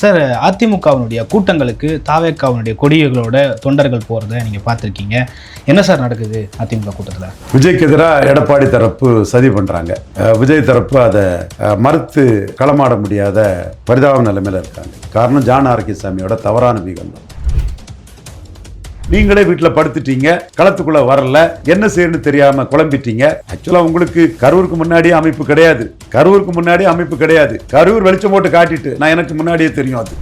Sir அதிமுகவினுடைய கூட்டங்களுக்கு தாவேக்காவினுடைய கொடிகளோட தொண்டர்கள் போகிறத நீங்கள் பார்த்துருக்கீங்க. என்ன சார் நடக்குது அதிமுக கூட்டத்தில்? விஜய்க்கு எதிராக எடப்பாடி தரப்பு சதி பண்ணுறாங்க விஜய் தரப்பு அதை மறுத்து களமாட முடியாத பரிதாப நிலைமையில இருக்காங்க. காரணம் ஜான் ஆரோக்கியசாமியோட தவறான வீகம் தான் நீங்களே வீட்டில் படுத்துட்டீங்க களத்துக்குள்ள வரல என்ன செய்யணும்னு தெரியாம குழம்பிட்டீங்க. ஆக்சுவலா உங்களுக்கு கரூருக்கு முன்னாடியே அமைப்பு கிடையாது. கரூருக்கு முன்னாடியே அமைப்பு கிடையாது. கரூர் வெளிச்சம் போட்டு காட்டிட்டு நான் எனக்கு முன்னாடியே தெரியும் அது.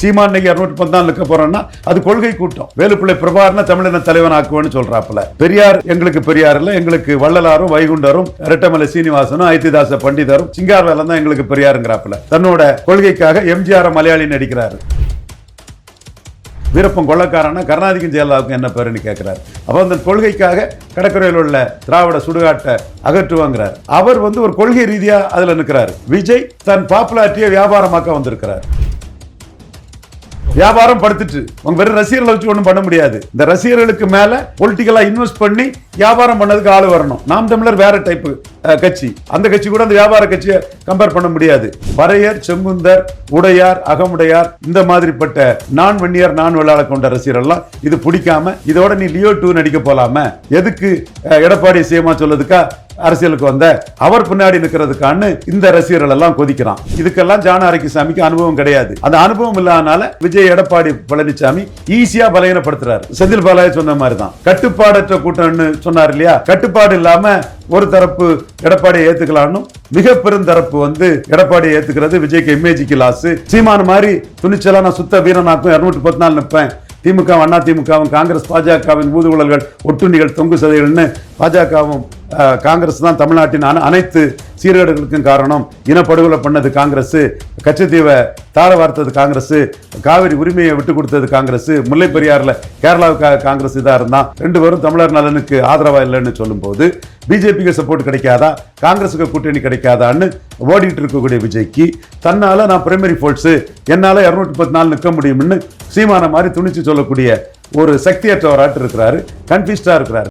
சீமான் இன்னைக்கு இரநூத்தி பதினாலு இருக்க போறோம்னா அது கொள்கை கூட்டம். வேலுப்பிள்ளை பிரபாகரனை தமிழின தலைவன் ஆக்குவேன்னு சொல்றாப்புல. பெரியார் எங்களுக்கு பெரியார் இல்ல எங்களுக்கு வள்ளலாரும் வைகுண்டரும் இரட்டமலை சீனிவாசனும் ஐத்திதாச பண்டிதரும் சிங்காரவேலன் தான் எங்களுக்கு பெரியாருங்கிறாப்புல. தன்னோட கொள்கைக்காக எம்ஜிஆர் மலையாளி நடிக்கிறாரு. வீரப்பன் கொள்ளக்காரனா? கருணாநிதிக்கும் ஜெயலலிதாவுக்கும் என்ன பேருன்னு கேட்குறாரு அப்போ அந்த கொள்கைக்காக கடற்கரையில் உள்ள திராவிட சுடுகாட்டை அகற்றுவாங்கிறார். அவர் வந்து ஒரு கொள்கை ரீதியா அதுல நிற்கிறார் விஜய் தன் பாப்புலாரிட்டியை வியாபாரமாக்க வந்திருக்கிறார். வியாபாரம் படுத்துட்டு. அவங்க வெறும் ரசிகர்களை வச்சு ஒன்றும் பண்ண முடியாது. இந்த ரசிகர்களுக்கு மேல பொலிட்டிக்கலா இன்வெஸ்ட் பண்ணி வியாபாரம் பண்ணதுக்கு ஆள் வரணும். நாம் தமிழர் வேற டைப் கட்சி. அந்த கட்சி கூட அந்த வியாபார கட்சியை கம்பேர் பண்ண முடியாது. வரையர் செங்குந்தர் உடையார் அகமுடையார் இந்த மாதிரிப்பட்ட நான் வன்னியர் நான் வெள்ளாள கொண்ட ரசிகர்கள்லாம் இது பிடிக்காம இதோட நீ லியோ டூ நடிக்க போலாம? எதுக்கு எடப்பாடி சேமா சொல்லதுக்கா அரசியலுக்கு வந்த அவர் பின்னாடி நிற்கிறதுக்கான்னு இந்த ரசிகர்கள் எல்லாம் கொதிக்கிறான். இதுக்கெல்லாம் ஜான சாமிக்கு அனுபவம் கிடையாது. அந்த அனுபவம் இல்லாதனால விஜய் எடப்பாடி பழனிசாமி ஈஸியா பலகீனப்படுத்துறாரு செந்தில் பாலாஜி சொன்ன மாதிரி தான் கட்டுப்பாடற்ற கூட்டம்னு சொன்னார் இல்லையா? கட்டுப்பாடு இல்லாம ஒரு தரப்பு எடப்பாடியை ஏத்துக்கலாம்னு மிக பெருந்தரப்பு வந்து எடப்பாடியை ஏத்துக்கிறது விஜய்க்கு இமேஜிக்கு லாஸ் சீமான மாதிரி துணிச்சலா நான் சுத்த வீரனாக்கும் இருநூற்றி பத்து நாள் நிற்பேன். திமுக அண்ணா திமுகவும் காங்கிரஸ் பாஜகவின் ஊதுகுழல்கள் ஒட்டுண்ணிகள் தொங்கு சதைகள்னு பாஜகவும் காங்கிரஸ் தான் தமிழ்நாட்டின் அனைத்து சீர்கேடுகளுக்கும் காரணம் இனப்படுகொலை பண்ணது காங்கிரஸ் கச்சத்தீவை தார வார்த்தது காங்கிரஸ் காவிரி உரிமையை விட்டு கொடுத்தது காங்கிரஸ் முல்லை பெரியாறுல கேரளாவுக்காக காங்கிரஸ் இதாக இருந்தால் ரெண்டு பேரும் தமிழர் நலனுக்கு ஆதரவாக இல்லைன்னு சொல்லும்போது பிஜேபிக்கு சப்போர்ட் கிடைக்காதா காங்கிரஸுக்கு கூட்டணி கிடைக்காதான்னு ஓடிட்டு இருக்கக்கூடிய விஜய்க்கு தன்னால் நான் பிரைமரி ஃபோர்ட்ஸு என்னால் இரநூத்தி பத்து நாள் நிற்க முடியும்னு சீமான மாதிரி துணிச்சு சொல்லக்கூடிய ஒரு சக்தியற்றவராட்டு இருக்கிறாரு கன்ஃபியூஸ்டாக இருக்கிறாரு.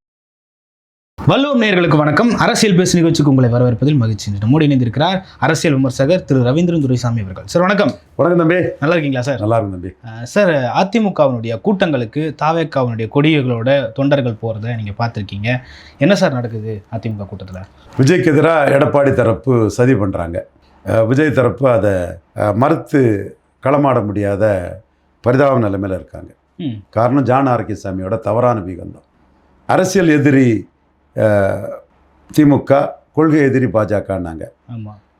வள்ளுவம் நேயர்களுக்கு வணக்கம். அரசியல் பேசு நிகழ்ச்சிக்கு உங்களை வரவேற்பதில் மகிழ்ச்சி. நம்மோடு இணைந்திருக்கிறார் அரசியல் விமர்சகர் திரு ரவீந்திரன் துரைசாமி அவர்கள். சார் வணக்கம். வணக்கம் தம்பி. நல்லா இருக்கீங்களா சார்? நல்லா இருக்கும் தம்பி. சார் அதிமுகவினுடைய கூட்டங்களுக்கு தாவேக்காவினுடைய கொடிகளோட தொண்டர்கள் போகிறத நீங்கள் பார்த்துருக்கீங்க. என்ன சார் நடக்குது அதிமுக கூட்டத்தில்? விஜய்க்கு எதிராக எடப்பாடி தரப்பு சதி பண்ணுறாங்க விஜய் தரப்பு அதை மறுத்து களமாட முடியாத பரிதாப நிலைமையில் இருக்காங்க. காரணம் ஜான் ஆரோக்கியசாமியோட தவறான வீகம் தான். அரசியல் எதிரி திமுக கொள்கை எதிரி பாஜகன்னாங்க.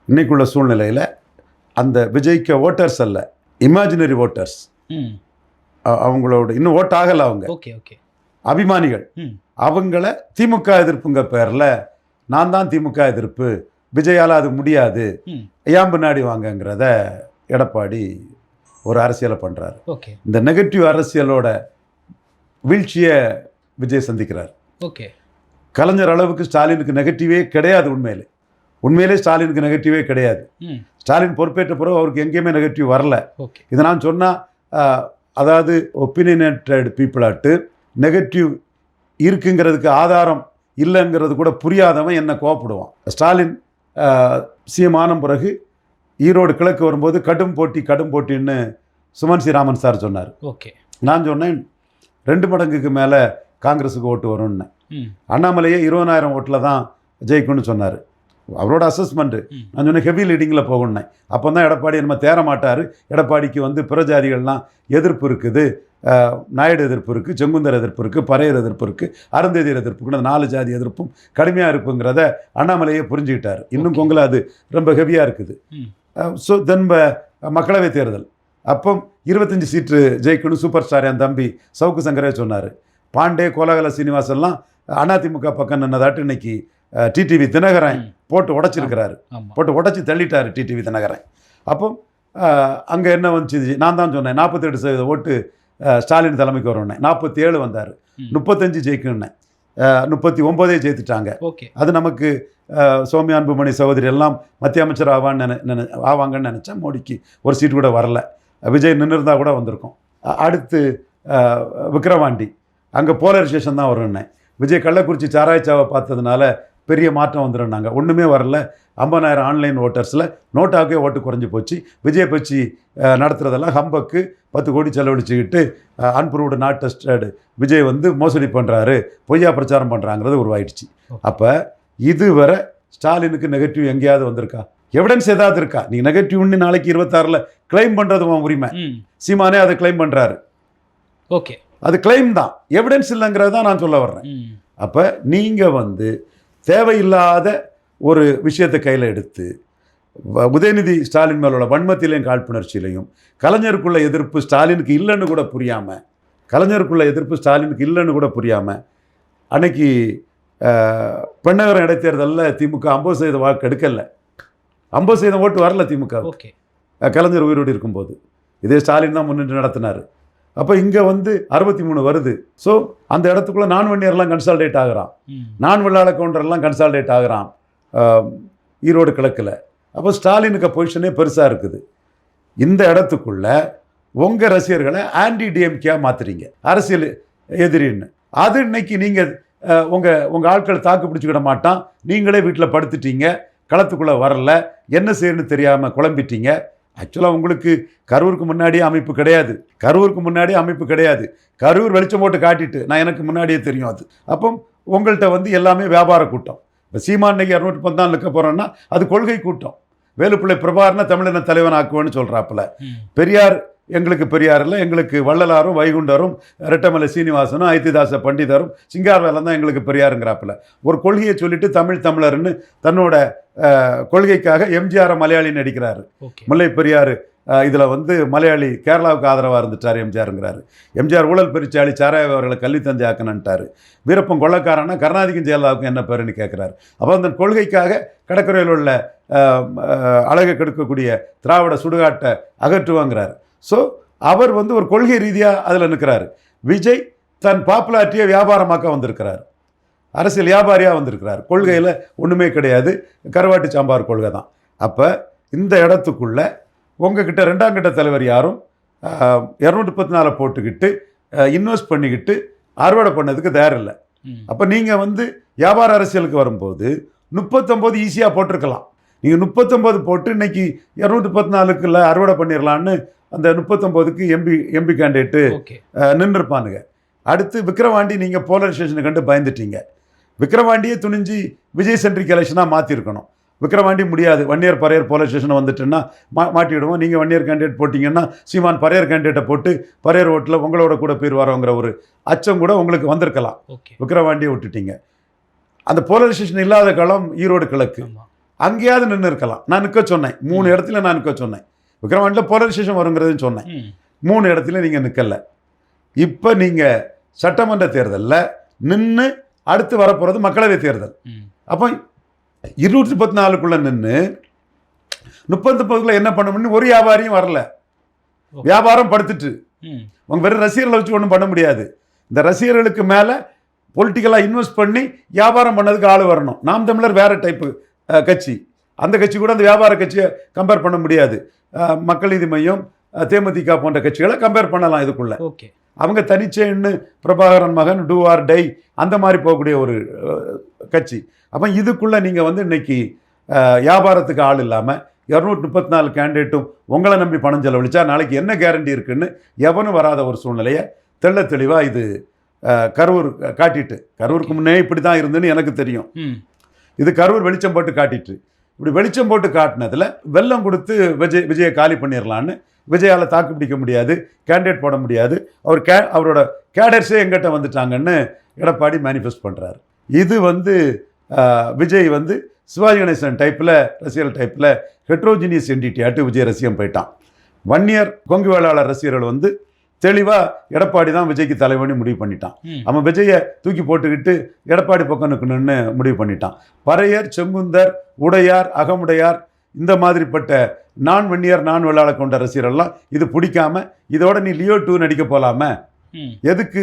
இன்னைக்குள்ள சூழ்நிலையில் அந்த விஜய்க்கு ஓட்டர்ஸ் அல்ல இமேஜினரி ஓட்டர்ஸ் அவங்களோட இன்னும் ஓட் ஆகலை அவங்க. Okay okay. அபிமானிகள். அவங்கள திமுக எதிர்ப்புங்க பேரில் நான் தான் திமுக எதிர்ப்பு விஜயால் அது முடியாது ஏன் பின்னாடி வாங்கங்கிறத எடப்பாடி ஒரு அரசியலை பண்ணுறாரு ஓகே. இந்த நெகட்டிவ் அரசியலோட வீழ்ச்சியை விஜய் சந்திக்கிறார். ஓகே. கலைஞர் அளவுக்கு ஸ்டாலினுக்கு நெகட்டிவே கிடையாது உண்மையிலே. உண்மையிலே ஸ்டாலினுக்கு நெகட்டிவே கிடையாது. ஸ்டாலின் பொறுப்பேற்ற பிறகு அவருக்கு எங்கேயுமே நெகட்டிவ் வரல. இதை நான் சொன்னால் அதாவது ஒப்பீனியனேட்டட் பீப்புளாட்டு நெகட்டிவ் இருக்குங்கிறதுக்கு ஆதாரம் இல்லைங்கிறது கூட புரியாதவன் என்ன கோவப்படுவான். ஸ்டாலின் சிஎம் ஆன பிறகு ஈரோடு கிழக்கு வரும்போது கடும் போட்டி கடும் போட்டின்னு சுமன் ஸ்ரீராமன் சார் சொன்னார். ஓகே. நான் சொன்னேன் ரெண்டு மடங்குக்கு மேலே காங்கிரஸுக்கு ஓட்டு வரும்னு. அண்ணாமலையே இருபதாயிரம் ஓட்டில் தான் ஜெயிக்கும்னு சொன்னார். அவரோட அசஸ்மெண்ட்டு. நான் சொன்னேன் ஹெவி லீடிங்கில் போகணுன்னேன் அப்போ தான் எடப்பாடி நம்ம தேர மாட்டார் எடப்பாடிக்கு வந்து பிரஜாதிகள்லாம் எதிர்ப்பு இருக்குது. நாயுடு எதிர்ப்பு இருக்குது செங்குந்தர் எதிர்ப்பு இருக்குது பறையர் எதிர்ப்பு இருக்குது அருந்ததியர் எதிர்ப்பு அந்த நாலு ஜாதி எதிர்ப்பும் கடுமையாக இருக்குங்கிறத அண்ணாமலையே புரிஞ்சுக்கிட்டார். இன்னும். கொங்கல அது ரொம்ப ஹெவியாக இருக்குது. ஸோ தென் மக்களவை தேர்தல். அப்போ இருபத்தஞ்சி சீட்டு ஜெயிக்கணும் சூப்பர் ஸ்டார் என் தம்பி சவுக்கு சங்கரே சொன்னார். பாண்டே கோலாகல சீனிவாசன்லாம் அதிமுக பக்கம் நின்னதாட்டு இன்னைக்கு டிடிவி தினகரன் போட்டு உடைச்சிருக்கிறாரு. போட்டு உடைச்சி தள்ளிட்டாரு டிடிவி தினகரன். அப்போ அங்கே என்ன வந்துச்சு? நான் தான் சொன்னேன் நாற்பத்தெட்டு சதவீத ஓட்டு ஸ்டாலின் தலைமைக்கு வரும்னே. நாற்பத்தி ஏழு வந்தார். முப்பத்தஞ்சு ஜெயிக்கும்னேன் அஹ், முப்பத்தி ஒம்போதே ஜெயித்துட்டாங்க அது நமக்கு சௌமியா அன்புமணி சகோதரி எல்லாம் மத்திய அமைச்சர் ஆவான்னு நினை நினை ஆவாங்கன்னு நினச்சேன் மோடிக்கு ஒரு சீட் கூட வரல. விஜய் நின்றுருந்தா கூட வந்திருக்கும். அடுத்து அஹ், விக்கிரவாண்டி. அங்கே போலரைசேஷன் தான் வரும்னேன் விஜய் கள்ளக்குறிச்சி சாராய்ச்சாவை பார்த்ததுனால பெரிய மாற்றம் வந்துடும்னாங்க ஒன்றுமே வரல. ஐம்பதாயிரம் ஆன்லைன் ஓட்டர்ஸில் நோட்டாக்கே ஓட்டு குறைஞ்சி போச்சு. விஜய் பச்சி அஹ், நடத்துறதெல்லாம் ஹம்பக்கு பத்து கோடி செலவழிச்சுக்கிட்டு அன்ப்ரூவ்டு நாட் டெஸ்டட் விஜய் வந்து மோசடி பண்ணுறாரு பொய்யா பிரச்சாரம் பண்ணுறாங்கிறது உருவாயிடுச்சு. அப்போ இதுவரை ஸ்டாலினுக்கு நெகட்டிவ் எங்கேயாவது வந்திருக்கா? எவிடன்ஸ் ஏதாவது இருக்கா? நீ நெகட்டிவ்னு நாளைக்கு இருபத்தாறில் கிளைம் பண்ணுறது உன் உரிமை. சீமானே அதை கிளைம் பண்ணுறாரு ஓகே. அது கிளைம் தான். எவிடன்ஸ் இல்லைங்கிறது தான் நான் சொல்ல வர்றேன். அப்போ நீங்கள் வந்து தேவையில்லாத ஒரு விஷயத்தை கையில் எடுத்து உதயநிதி ஸ்டாலின் மேலோட வன்மத்திலையும் காழ்ப்புணர்ச்சியிலையும் கலைஞருக்குள்ள எதிர்ப்பு ஸ்டாலினுக்கு இல்லைன்னு கூட புரியாமல் கலைஞருக்குள்ள எதிர்ப்பு ஸ்டாலினுக்கு இல்லைன்னு கூட புரியாமல் அன்னைக்கு பெண்ணகரம் இடைத்தேர்தலில் திமுக ஐம்பது சதவீத வாக்கு எடுக்கல. ஐம்பது சதவீதம் ஓட்டு வரல திமுக ஓகே. கலைஞர் உயிரோடு இருக்கும்போது. இதே ஸ்டாலின் தான் முன்னின்று நடத்தினார். அப்போ இங்கே வந்து அறுபத்தி மூணு வருது. ஸோ அந்த இடத்துக்குள்ளே நான் வன்னியர்லாம் கன்சால்டேட் ஆகுறான். நான் வெள்ளாள கவுண்டர்லாம் கன்சால்டேட் ஆகுறான். ஈரோடு கிழக்கில். அப்போ ஸ்டாலினுக்கு பொசிஷனே பெருசாக இருக்குது. இந்த இடத்துக்குள்ள உங்கள் ரசிகர்களை ஆன்டி டிஎம்கேயாக மாற்றுறீங்க அரசியல் எதிரின்னு. அது இன்னைக்கு நீங்கள் உங்கள் உங்கள் ஆட்கள் தாக்கு பிடிச்சிக்கிட மாட்டான். நீங்களே வீட்டில் படுத்துட்டீங்க. களத்துக்குள்ளே வரல. என்ன செய்யணும்னு தெரியாமல் குழம்பிட்டீங்க. ஆக்சுவலாக உங்களுக்கு கரூருக்கு முன்னாடியே அமைப்பு கிடையாது. கரூருக்கு முன்னாடியே அமைப்பு கிடையாது. கரூர் வெளிச்சம் போட்டு காட்டிட்டு நான் எனக்கு முன்னாடியே தெரியும் அது. அப்போ உங்கள்கிட்ட வந்து எல்லாமே வியாபார கூட்டம். இப்போ சீமான் இன்னைக்கு இரநூத்தி பத்தாண்டு நிற்க போகிறோன்னா அது கொள்கை கூட்டம். வேலுப்பிள்ளை பிரபாகரனை தமிழின தலைவன் ஆக்குவேன்னு சொல்கிறாப்புல பெரியார் எங்களுக்கு பெரியார் இல்லை எங்களுக்கு வள்ளலாரும் வைகுண்டரும் ரெட்டமலை சீனிவாசனும் ஐத்திதாச பண்டிதரும் சிங்காரவேலன் தான் எங்களுக்கு பெரியாருங்கிறாப்புல. ஒரு கொள்கையை சொல்லிட்டு தமிழ் தமிழர்னு தன்னோட கொள்கைக்காக எம்ஜிஆரை மலையாளி நடிக்கிறாரு. முல்லை பெரியார் இதில் வந்து மலையாளி கேரளாவுக்கு ஆதரவாக இருந்துட்டார் எம்ஜிஆருங்கிறாரு. எம்ஜிஆர் ஊழல் பெருச்சாளி சாராய அவர்களை கல்வி தந்தை ஆக்கணுன்ட்டாரு வீரப்பன் கொள்ளக்காரனா கருணாதிக்கும் ஜெயலலிதாவுக்கும் என்ன பேருன்னு கேட்குறாரு அப்போ அந்த கொள்கைக்காக கடற்கரையில் உள்ள அழகை கெடுக்கக்கூடிய திராவிட சுடுகாட்டை அகற்றுவாங்கிறார். ஸோ அவர் வந்து ஒரு கொள்கை ரீதியாக அதில் நிற்கிறாரு விஜய் தன் பாப்புலாரிட்டியை வியாபாரமாக்க வந்திருக்கிறார். அரசியல் வியாபாரியாக வந்திருக்கிறார். கொள்கையில் ஒன்றுமே கிடையாது. கருவாட்டு சாம்பார் கொள்கை தான். அப்போ இந்த இடத்துக்குள்ள உங்ககிட்ட ரெண்டாம் கட்ட தலைவர் யாரும் இரநூத்தி பத்து நாலை போட்டுக்கிட்டு இன்வெஸ்ட் பண்ணிக்கிட்டு அறுவடை பண்ணதுக்கு தயார் இல்லை. ம். அப்போ நீங்கள் வந்து வியாபார அரசியலுக்கு வரும்போது முப்பத்தொம்போது ஈஸியாக போட்டிருக்கலாம். நீங்கள் முப்பத்தொம்போது போட்டு இன்னைக்கு இரநூத்தி பத்து நாலுக்குள்ள அறுவடை பண்ணிடலான்னு அந்த முப்பத்தொம்போதுக்கு எம்பி எம்பி கேண்டிடேட்டு நின்றுருப்பானுங்க. அடுத்து விக்ரவாண்டி நீங்கள் போலரைசேஷனை கண்டு பயந்துட்டீங்க. விக்ரவாண்டியே துணிஞ்சு விஜய் சென்ட்ரிக் எலெக்ஷனாக மாற்றிருக்கணும் விக்ரவாண்டி முடியாது. வன்னியர் பரையர் போலரைசேஷன் வந்துட்டுன்னா மா மாட்டிவிடுவோம். நீங்கள் வன்னியர் கேண்டிடேட் போட்டிங்கன்னா சீமான் பரையர் கேண்டிடேட்டை போட்டு பரையர் ஓட்டில் உங்களோட கூட பேர் வரோங்கிற ஒரு அச்சம் கூட உங்களுக்கு வந்திருக்கலாம். விக்ரவாண்டியை விட்டுட்டீங்க. அந்த போலரைசேஷன் இல்லாத களம் ஈரோடு கிழக்கு. அங்கேயாவது நின்று இருக்கலாம். நான் நிற்க சொன்னேன். மூணு இடத்துல நான் நிற்க சொன்னேன். விக்ரவாண்டியில் போலரைசேஷன் வருங்கிறதுன்னு சொன்னேன். மூணு இடத்துல நீங்கள் நிற்கல. இப்போ நீங்கள் சட்டமன்ற தேர்தலில் நின்று அடுத்து வரப்போகிறது மக்களவை தேர்தல். அப்போ இருநூற்றி பத்து நாலுக்குள்ளே நின்று முப்பத்தொம்பதுக்குள்ள என்ன பண்ணணும்னு ஒரு வியாபாரியும் வரல. வியாபாரம் படுத்துட்டு. ம். உங்க வெறும் ரசிகர்களை வச்சு ஒன்றும் பண்ண முடியாது. இந்த ரசிகர்களுக்கு மேலே பொலிட்டிக்கலாக இன்வெஸ்ட் பண்ணி வியாபாரம் பண்ணதுக்கு ஆள் வரணும். நாம் தமிழர் வேற டைப்பு கட்சி. அந்த கட்சி கூட அந்த வியாபார கட்சியை கம்பேர் பண்ண முடியாது. மக்கள் நீதி மையம் தேமுதிக போன்ற கட்சிகளை கம்பேர் பண்ணலாம் இதுக்குள்ள. ஓகே. அவங்க தனிச்சேன்னு பிரபாகரன் மகன் டூ ஆர் டை அந்த மாதிரி போகக்கூடிய ஒரு கட்சி. அப்போ இதுக்குள்ளே நீங்கள் வந்து இன்னைக்கு வியாபாரத்துக்கு ஆள் இல்லாமல் இரநூத்தி முப்பத்தி நாலு கேண்டிடேட்டும் உங்களை நம்பி பணம் செலவழிச்சா நாளைக்கு என்ன கேரண்டி இருக்குன்னு எவனும் வராத ஒரு சூழ்நிலையை தெள்ள தெளிவாக இது கரூர் காட்டிட்டு. கரூருக்கு முன்னே இப்படி தான் இருந்துன்னு எனக்கு தெரியும். இது கரூர் வெளிச்சம் போட்டு காட்டிட்டு இப்படி வெளிச்சம் போட்டு காட்டினதில் வெள்ளம் கொடுத்து விஜய் விஜயை காலி பண்ணிடலான்னு விஜயால் தாக்கு பிடிக்க முடியாது கேண்டிடேட் போட முடியாது. அவர் கே அவரோட கேடர்ஸே எங்கிட்ட வந்துட்டாங்கன்னு எடப்பாடி மேனிஃபெஸ்ட் பண்ணுறாரு இது வந்து விஜய் வந்து சிவாஜி கணேசன் டைப்பில் ரசிகர் டைப்பில் ஹெட்ரோஜினியஸ் என்டிட்டி ஆட்டு விஜய் ரசிகம் போயிட்டான். ஒன் இயர் கொங்கு வேளாளர் ரசிகர்கள் வந்து தெளிவாக எடப்பாடி தான் விஜய்க்கு தலைவனி முடிவு பண்ணிட்டான். அவன் விஜயை தூக்கி போட்டுக்கிட்டு எடப்பாடி பக்கம் நிற்கணும்னு முடிவு பண்ணிட்டான். பறையர் செங்குந்தர் உடையார் அகமுடையார் இந்த மாதிரிப்பட்ட நான் வெண்ணியர் நான் வெள்ளாள கொண்ட ரசிகரெல்லாம் இது பிடிக்காம இதோட நீ லியோ டூ நடிக்க போலாம? ம். எதுக்கு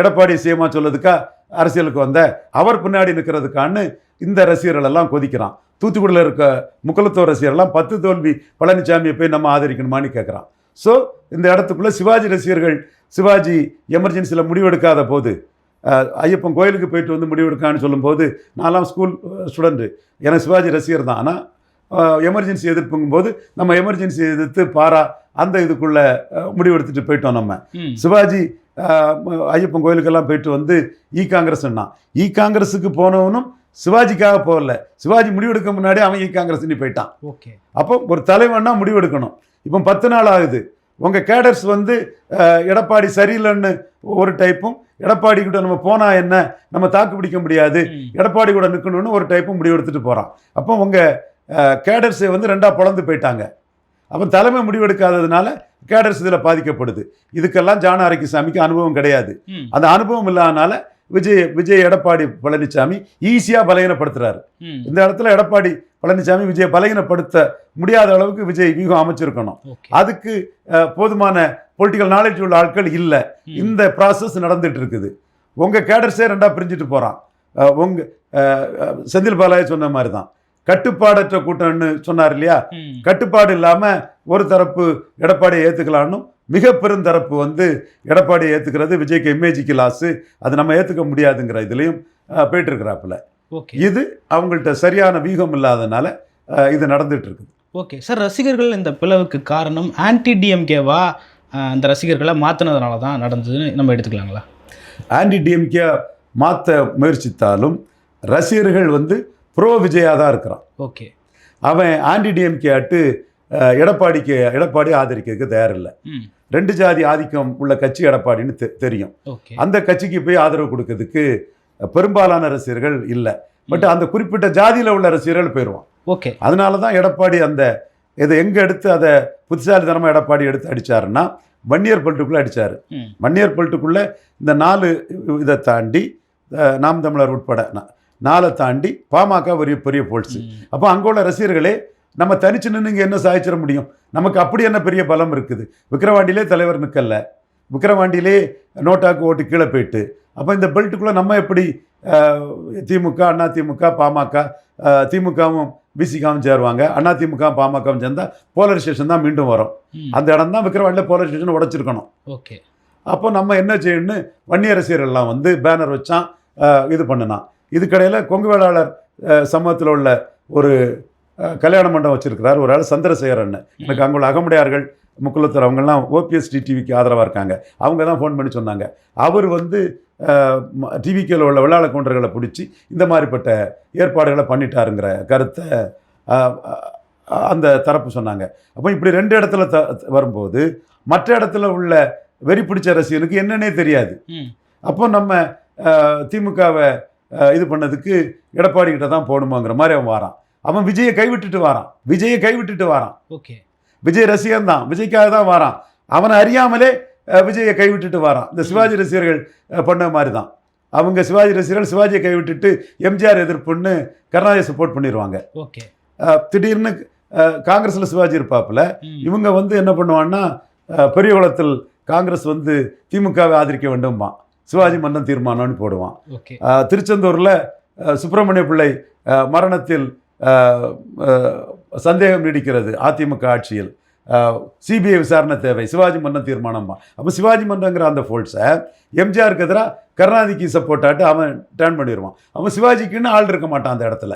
எடப்பாடி சிஎம்மா சொல்லதுக்கா அரசியலுக்கு வந்த? அவர் பின்னாடி நிற்கிறதுக்கான்னு இந்த ரசிகர்கள் எல்லாம் கொதிக்கிறான். தூத்துக்குடியில் இருக்க முக்கலத்தோர் ரசிகர்லாம் பத்து தோல்வி பழனிசாமியை போய் நம்ம ஆதரிக்கணுமான்னு கேட்குறான் ஸோ இந்த இடத்துக்குள்ள சிவாஜி ரசிகர்கள் சிவாஜி எமர்ஜென்சியில் முடிவெடுக்காத போது ஐயப்பன் கோயிலுக்கு போயிட்டு வந்து முடிவெடுக்கான்னு சொல்லும்போது நான்லாம் ஸ்கூல் ஸ்டூடெண்ட்டு எனக்கு சிவாஜி ரசிகர் தான். ஆனால் எமர்ஜென்சி எதிர்ப்புங்கும் போது நம்ம எமர்ஜென்சி எதிர்த்து பாரா அந்த இதுக்குள்ள முடிவெடுத்துட்டு போயிட்டோம் நம்ம. சிவாஜி ஐயப்பன் கோயிலுக்கெல்லாம் போயிட்டு வந்து இ காங்கிரஸ்னா இ காங்கிரஸுக்கு போனவனும் சிவாஜிக்காக போகல. சிவாஜி முடிவெடுக்க முன்னாடி அவன் இ காங்கிரஸ் நீ போயிட்டான். ஓகே. அப்போ ஒரு தலைவன்னா முடிவெடுக்கணும். இப்போ பத்து நாள் ஆகுது. உங்கள் கேடர்ஸ் வந்து எடப்பாடி சரியில்லைன்னு ஒரு டைப்பும் எடப்பாடி கிட்ட நம்ம போனா என்ன? நம்ம தாக்கு பிடிக்க முடியாது. எடப்பாடி கூட நிற்கணும்னு ஒரு டைப்பும் முடிவெடுத்துட்டு போகிறான் அப்போ உங்கள் கேடர்ஸை வந்து ரெண்டாக பிளந்து போயிட்டாங்க. அப்போ தலைமை முடிவெடுக்காததுனால கேடர்ஸ் இதில் பாதிக்கப்படுது. இதுக்கெல்லாம் ஜான சாமிக்கு அனுபவம் கிடையாது. அந்த அனுபவம் இல்லாதனால விஜய் விஜய் எடப்பாடி பழனிசாமி ஈஸியாக பலகீனப்படுத்துறாரு. இந்த இடத்துல எடப்பாடி பழனிசாமி விஜயை பலகீனப்படுத்த முடியாத அளவுக்கு விஜய் வியூகம் அமைச்சிருக்கணும். அதுக்கு போதுமான பொலிட்டிக்கல் நாலேஜ் உள்ள ஆட்கள் இல்லை. இந்த ப்ராசஸ் நடந்துட்டு இருக்குது. உங்க கேடர்ஸே ரெண்டா பிரிஞ்சுட்டு போறான். அஹ், உங்க செந்தில் பாலாஜி சொன்ன மாதிரி தான் கட்டுப்பாடற்ற கூட்டம்னு சொன்னார் இல்லையா. கட்டுப்பாடு இல்லாம ஒரு தரப்பு எடப்பாடியை ஏத்துக்கலாம்னு மிக பெருந்தரப்பு வந்து எடப்பாடியை ஏத்துக்கிறது விஜய்க்கு எம்ஏஜிக்கு லாஸு அது நம்ம ஏத்துக்க முடியாதுங்கிற இதுலயும் அஹ், போயிட்டு இருக்கிறாப்புல. ஓகே இது அவங்கள்ட்ட சரியான வீகம் இல்லாதனால இது நடந்துட்டு இருக்குது ஓகே சார் ரசிகர்கள் இந்த பிளவுக்கு காரணம் ஆன்டி டிஎம்கேவா அந்த ரசிகர்களை மாற்றினதுனால தான் நடந்ததுன்னு நம்ம எடுத்துக்கலாங்களா? ஆன்டி டிஎம்கே மாற்ற முயற்சித்தாலும் ரசிகர்கள் வந்து ப்ரோ விஜயா தான் இருக்கிறான். ஓகே அவன் ஆன்டி டிஎம்கே ஆட்டு எடப்பாடிக்கு எடப்பாடி ஆதரிக்கிறதுக்கு தயாரில்லை. ரெண்டு ஜாதி ஆதிக்கம் உள்ள கட்சி எடப்பாடின்னு தெரியும். அந்த கட்சிக்கு போய் ஆதரவு கொடுக்கறதுக்கு பெரும்பாலான ரசிகர்கள் இல்லை. பட் அந்த குறிப்பிட்ட ஜாதியில் உள்ள ரசிகர்கள் போயிடுவான் ஓகே. அதனால தான் எடப்பாடி அந்த இதை எங்கே எடுத்து அதை புத்திசாலித்தனமாக எடப்பாடி எடுத்து அடிச்சாருன்னா வன்னியர் பல்ட்டுக்குள்ளே அடிச்சாரு. ம். வன்னியர் பல்ட்டுக்குள்ளே இந்த நாலு இதை தாண்டி நாம் தமிழர் உட்பட நா- நாலை தாண்டி பாமக பெரிய பெரிய போல்ஸ் ம். அப்போ அங்கே உள்ள ரசிகர்களே நம்ம தனிச்சு நின்று இங்கே என்ன சாதிச்சிட முடியும்? நமக்கு அப்படி என்ன பெரிய பலம் இருக்குது? விக்கிரவாண்டியிலே தலைவர் நிற்கல விக்கிரவாண்டியிலே நோட்டாக்கு ஓட்டு கீழே போயிட்டு அப்போ இந்த பெல்ட்டுக்குள்ளே நம்ம எப்படி திமுக அண்ணா திமுக பாமக திமுகவும் பிசிகாவும் சேருவாங்க. அண்ணா திமுக பாமகவும் சேர்ந்தால் போலரைசேஷன் தான் மீண்டும் வரும். அந்த இடம் தான் விக்கிரவாண்டியில் போலரைசேஷன் உடைச்சிருக்கணும். ஓகே. அப்போ நம்ம என்ன செய்யணும்னு வன்னிய ரசிகர்கள்லாம் வந்து பேனர் வச்சான் இது பண்ணினான். இதுக்கடையில் கொங்கு வேளாளர் சமூகத்தில் உள்ள ஒரு கல்யாண மண்டபம் வச்சிருக்கிறார். ஒரு ஆள் சந்திரசேகரன் எனக்கு அங்குள்ள அகமுடையார்கள் முக்குலத்தர் அவங்கெல்லாம் ஓபிஎஸ் டிவிக்கு ஆதரவாக இருக்காங்க. அவங்க தான் ஃபோன் பண்ணி சொன்னாங்க. அவர் வந்து டிவிக்கில் உள்ள வெள்ளாள கவுண்டர்களை பிடிச்சி இந்த மாதிரிப்பட்ட ஏற்பாடுகளை பண்ணிட்டாருங்கிற கருத்தை அந்த தரப்பு சொன்னாங்க. அப்போ இப்படி ரெண்டு இடத்துல த வரும்போது மற்ற இடத்துல உள்ள வெறி பிடிச்ச ரசிகனுக்கு என்னன்னே தெரியாது. அப்போ நம்ம திமுகவை இது பண்ணதுக்கு எடப்பாடி கிட்ட தான் போகணுமாங்கிற மாதிரி அவன் வாரான். அவன் விஜயை கைவிட்டுட்டு வாரான். விஜயை கைவிட்டுட்டு வாரான். ஓகே. விஜய் ரசிகன் தான். விஜய்க்காக தான் வாரான். அவனை அறியாமலே விஜயை கைவிட்டுட்டு வாரான். இந்த சிவாஜி ரசிகர்கள் பண்ண மாதிரி தான் அவங்க சிவாஜி ரசிகர்கள் சிவாஜியை கைவிட்டுட்டு எம்ஜிஆர் எதிர்ப்புன்னு கருணாநிதி சப்போர்ட் பண்ணிடுவாங்க ஓகே. திடீர்னு காங்கிரஸ்ல சிவாஜி இருப்பாப்புல. இவங்க வந்து என்ன பண்ணுவான்னா பெரிய குளத்தில் காங்கிரஸ் வந்து திமுகவை ஆதரிக்க வேண்டும்மா சிவாஜி மன்னன் தீர்மானம்னு போடுவான். திருச்செந்தூரில் சுப்பிரமணிய பிள்ளை மரணத்தில் சந்தேகம் நீடிக்கிறது அதிமுக ஆட்சியில். சிபிஐ விசாரணை தேவை. சிவாஜி மன்னன் தீர்மானம்மா அப்போ சிவாஜி மன்னங்கிற அந்த ஃபோல்ஸை எம்ஜிஆருக்கு எதிராக கருணாநிதிக்கு சப்போர்ட் ஆட்டு அவன் டேர்ன் பண்ணிடுவான் அவன் சிவாஜிக்குன்னு ஆள் இருக்க மாட்டான் அந்த இடத்துல.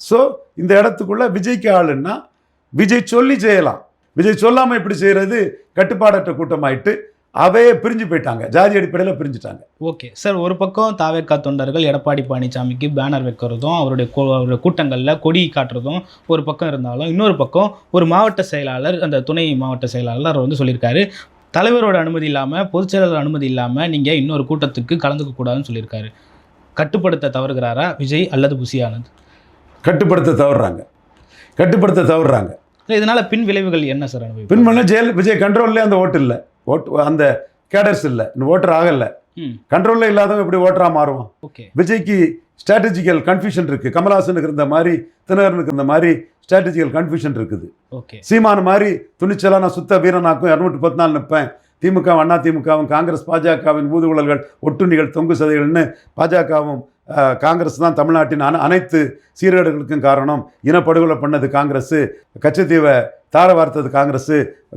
ஸோ இந்த இடத்துக்குள்ள விஜய்க்கு ஆளுன்னா விஜய் சொல்லி செய்யலாம். விஜய் சொல்லாமல் இப்படி செய்கிறது கட்டுப்பாடற்ற கூட்டமாயிட்டு அவே பிரிஞ்சு போயிட்டாங்க. ஜாதி அடிப்படையில் பிரிஞ்சுட்டாங்க. ஓகே. சார் ஒரு பக்கம் தாவேக்கா தொண்டர்கள் எடப்பாடி பழனிசாமிக்கு பேனர் வைக்கிறதும் அவருடைய அவருடைய கூட்டங்களில் கொடி காட்டுறதும் ஒரு பக்கம் இருந்தாலும் இன்னொரு பக்கம் ஒரு மாவட்ட செயலாளர் அந்த துணை மாவட்ட செயலாளர் வந்து சொல்லியிருக்காரு. தலைவரோட அனுமதி இல்லாமல் பொதுச் செயலாளர் அனுமதி இல்லாமல் நீங்கள் இன்னொரு கூட்டத்துக்கு கலந்துக்க கூடாதுன்னு சொல்லியிருக்காரு. கட்டுப்படுத்த தவறுகிறாரா விஜய் அல்லது புசி ஆனந்த்? கட்டுப்படுத்த தவறுறாங்க. கட்டுப்படுத்த தவறுறாங்க. இதனால பின் விளைவுகள் என்ன சார் அனுபவிப்போம் பின்மல்ல ஜெயல விஜய் கண்ட்ரோல்லே அந்த ஓட்டு இல்லை. ஓட்டு அந்த கேடர்ஸ் இல்லை. இன்னும் ஓட்டர் ஆகலை. கண்ட்ரோலில் இல்லாதவன் எப்படி ஓட்டரா மாறுவான்? ஓகே. விஜய்க்கு ஸ்ட்ராட்டஜிக்கல் கன்ஃபியூஷன் இருக்குது கமல்ஹாசனுக்கு இருந்த மாதிரி தினகரனுக்கு இருந்த மாதிரி ஸ்ட்ராட்டஜிக்கல் கன்ஃபியூஷன் இருக்குது. சீமான் மாதிரி துணிச்சலா நான் சுத்த வீரனாக்கும் இரநூற்றி பத்து நாள் நிற்பேன் திமுக அண்ணா திமுகவும் காங்கிரஸ் பாஜகவின் ஊதுகுழல்கள் ஒட்டுண்ணிகள் தொங்கு சதைகள்னு பாஜகவும் காங்கிரஸ் தான் தமிழ்நாட்டின் அன அனைத்து சீர்கேடுகளுக்கும் காரணம் இனப்படுகொலை பண்ணது காங்கிரஸ் கச்சத்தீவை தார வார்த்தது காங்கிரஸ்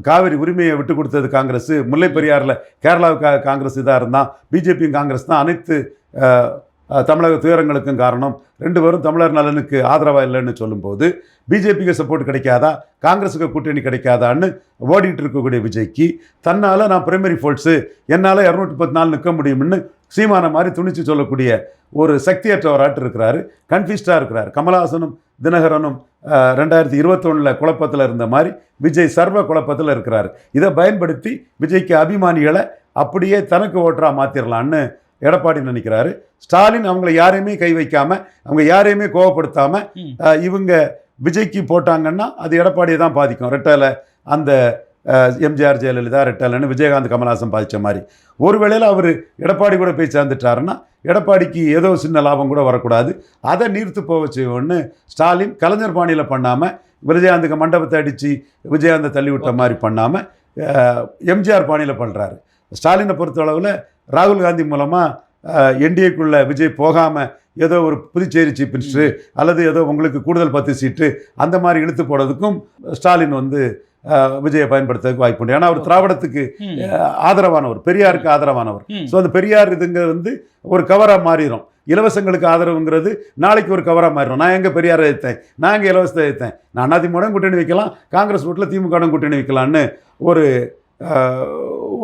காவிரி உரிமையை விட்டு கொடுத்தது காங்கிரஸ் முல்லை பெரியாரில் கேரளாவுக்காக காங்கிரஸ் இதாக இருந்தான் பிஜேபியும் காங்கிரஸ் தான் அனைத்து தமிழக துயரங்களுக்கும் காரணம். ரெண்டு பேரும் தமிழர் நலனுக்கு ஆதரவாக இல்லைன்னு சொல்லும்போது பிஜேபிக்கு சப்போர்ட் கிடைக்காதா காங்கிரஸுக்கு கூட்டணி கிடைக்காதான்னு ஓடிட்டு இருக்கக்கூடிய விஜய்க்கு தன்னால் நான் பிரைமரி ஃபோல்ட்ஸு என்னால் இரநூத்தி பத்து நாள் நிற்க முடியும்னு சீமான மாதிரி துணிச்சு சொல்லக்கூடிய ஒரு சக்தியற்றவராட்டு இருக்கிறாரு. கன்ஃபியூஸ்டாக இருக்கிறார். கமலஹாசனும் தினகரனும் ரெண்டாயிரத்தி இருபத்தொன்னில் குழப்பத்தில் இருந்த மாதிரி விஜய் சர்வ குழப்பத்தில் இருக்கிறாரு. இதை பயன்படுத்தி விஜய்க்கு அபிமானிகளை அப்படியே தனக்கு ஓட்டரா மாற்றிடலான்னு எடப்பாடி நினைக்கிறாரு. ஸ்டாலின் அவங்கள யாரையுமே கை வைக்காம அவங்க யாரையுமே கோவப்படுத்தாம ம். அஹ், இவங்க விஜய்க்கு போட்டாங்கன்னா அது எடப்பாடியை தான் பாதிக்கும். ரெட்டலை அந்த எம்ஜிஆர் ஜெயலலிதா ரெட்டலைன்னு விஜயகாந்த் கமல்ஹாசன் பாதித்த மாதிரி. ஒரு வேளையில் அவர் எடப்பாடி கூட போய் சேர்ந்துட்டாருன்னா எடப்பாடிக்கு ஏதோ சின்ன லாபம் கூட வரக்கூடாது. அதை நீர்த்து போக செய்வோன்னு ஸ்டாலின் கலைஞர் பாணியில் பண்ணாமல் விஜயகாந்துக்கு மண்டபத்தை அடித்து விஜயகாந்தை தள்ளி விட்ட மாதிரி பண்ணாமல் எம்ஜிஆர் பாணியில் பண்ணுறாரு ஸ்டாலினை பொறுத்தளவில் ராகுல் காந்தி மூலமாக என்டிஏக்குள்ள விஜய் போகாமல் ஏதோ ஒரு புதுச்சேரி சீஃப் மினிஸ்டர் அல்லது ஏதோ உங்களுக்கு கூடுதல் பத்து சீட்டு அந்த மாதிரி இழுத்து போடுறதுக்கும் ஸ்டாலின் வந்து விஜயை பயன்படுத்துறதுக்கு வாய்ப்பு உண்டு. ஏன்னா அவர் திராவிடத்துக்கு ஆதரவானவர் பெரியாருக்கு ஆதரவானவர். ஸோ அந்த பெரியார் இதுங்கிறது வந்து ஒரு கவராக மாறிடும் இலவசங்களுக்கு ஆதரவுங்கிறது நாளைக்கு ஒரு கவராக மாறிடும் நான் எங்கே பெரியாரை எதிர்த்தேன் நான் எங்கே இலவசத்தை எதிர்த்தேன் நான் அதிமுக கூட்டணி வைக்கலாம் காங்கிரஸ் வீட்டில் திமுக கூட்டணி வைக்கலான்னு ஒரு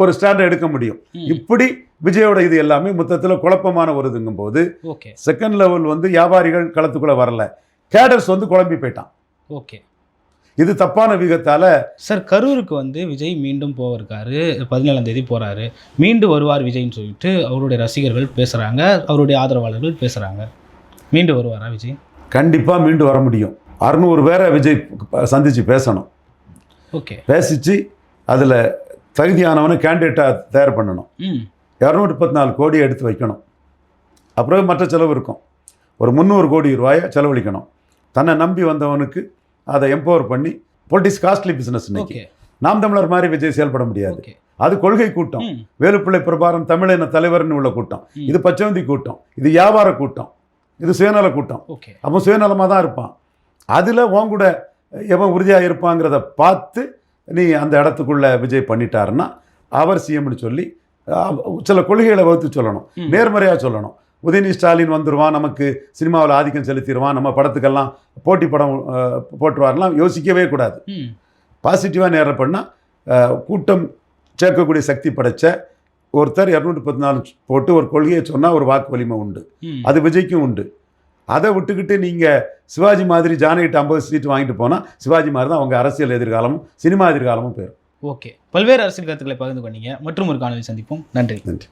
ஒரு ஸ்டாண்டை எடுக்க முடியும். இப்படி விஜயோட இது எல்லாமே மொத்தத்தில் குழப்பமான ஒரு இதுங்கும் போது செகண்ட் லெவல் வந்து வியாபாரிகள் களத்துக்குள்ளே வரல. கேடர்ஸ் வந்து குழம்பி போயிட்டான். ஓகே. இது தப்பான விகத்தால் சார் கரூருக்கு வந்து விஜய் மீண்டும் போயிருக்காரு பதினேழாம் தேதி போறாரு. மீண்டும் வருவார் விஜய்னு சொல்லிட்டு அவருடைய ரசிகர்கள் பேசுறாங்க அவருடைய ஆதரவாளர்கள் பேசுறாங்க. மீண்டும் வருவாரா விஜய்? கண்டிப்பாக மீண்டு வர முடியும். அறுநூறு பேரை விஜய் சந்தித்து பேசணும். ஓகே. பேசிச்சு அதில் தகுதியானவனை கேண்டிடேட்டாக தயார் பண்ணணும். ம். இரநூற்றி பத்து நாலு கோடி எடுத்து வைக்கணும். அப்புறம் மற்ற செலவு இருக்கும். ஒரு முந்நூறு கோடி ரூபாயை செலவழிக்கணும். தன்னை நம்பி வந்தவனுக்கு அதை எம்பவர் பண்ணி பொலிட்டிக்ஸ் காஸ்ட்லி பிஸ்னஸ் இன்னைக்கு. நாம் தமிழர் மாதிரி விஜய் செயல்பட முடியாது. அது கொள்கை கூட்டம். வேலுப்பிள்ளை பிரபாரம் தமிழின தலைவர்னு உள்ள கூட்டம். இது பச்சவந்தி கூட்டம். இது வியாபார கூட்டம். இது சுயநல கூட்டம். அவன் சுயநலமாக தான் இருப்பான். அதில் உன் கூட எவன் உறுதியாக இருப்பாங்கிறத பார்த்து நீ அந்த இடத்துக்குள்ள விஜய் பண்ணிட்டாருன்னா அவர் சிஎம்னு சொல்லி சில கொள்கைகளை வகுத்து சொல்லணும். நேர்மறையாக சொல்லணும். உதயநிதி ஸ்டாலின் வந்துடுவான் நமக்கு சினிமாவில் ஆதிக்கம் செலுத்திடுவான் நம்ம படத்துக்கெல்லாம் போட்டி படம் அஹ், போட்டுருவார்லாம் யோசிக்கவே கூடாது. பாசிட்டிவாக நேரம் பண்ணால் கூட்டம் சேர்க்கக்கூடிய சக்தி படைச்ச ஒருத்தர் இரநூத்தி பத்து நாலு போட்டு ஒரு கொள்கையை சொன்னால் ஒரு வாக்கு வலிமை உண்டு. அது விஜய்க்கும் உண்டு. அதை விட்டுக்கிட்டு நீங்கள் சிவாஜி மாதிரி ஜானகிட்ட ஐம்பது சீட் வாங்கிட்டு போனால் சிவாஜி மாதிரி தான் அவங்க அரசியல் எதிர்காலமும் சினிமா எதிர்காலமும் போயிடும் ஓகே. பல்வேறு அரசியல் கருத்துக்களை பகிர்ந்து கொண்டீங்க. மற்றும் ஒரு காணொலி சந்திப்போம். நன்றி. நன்றி.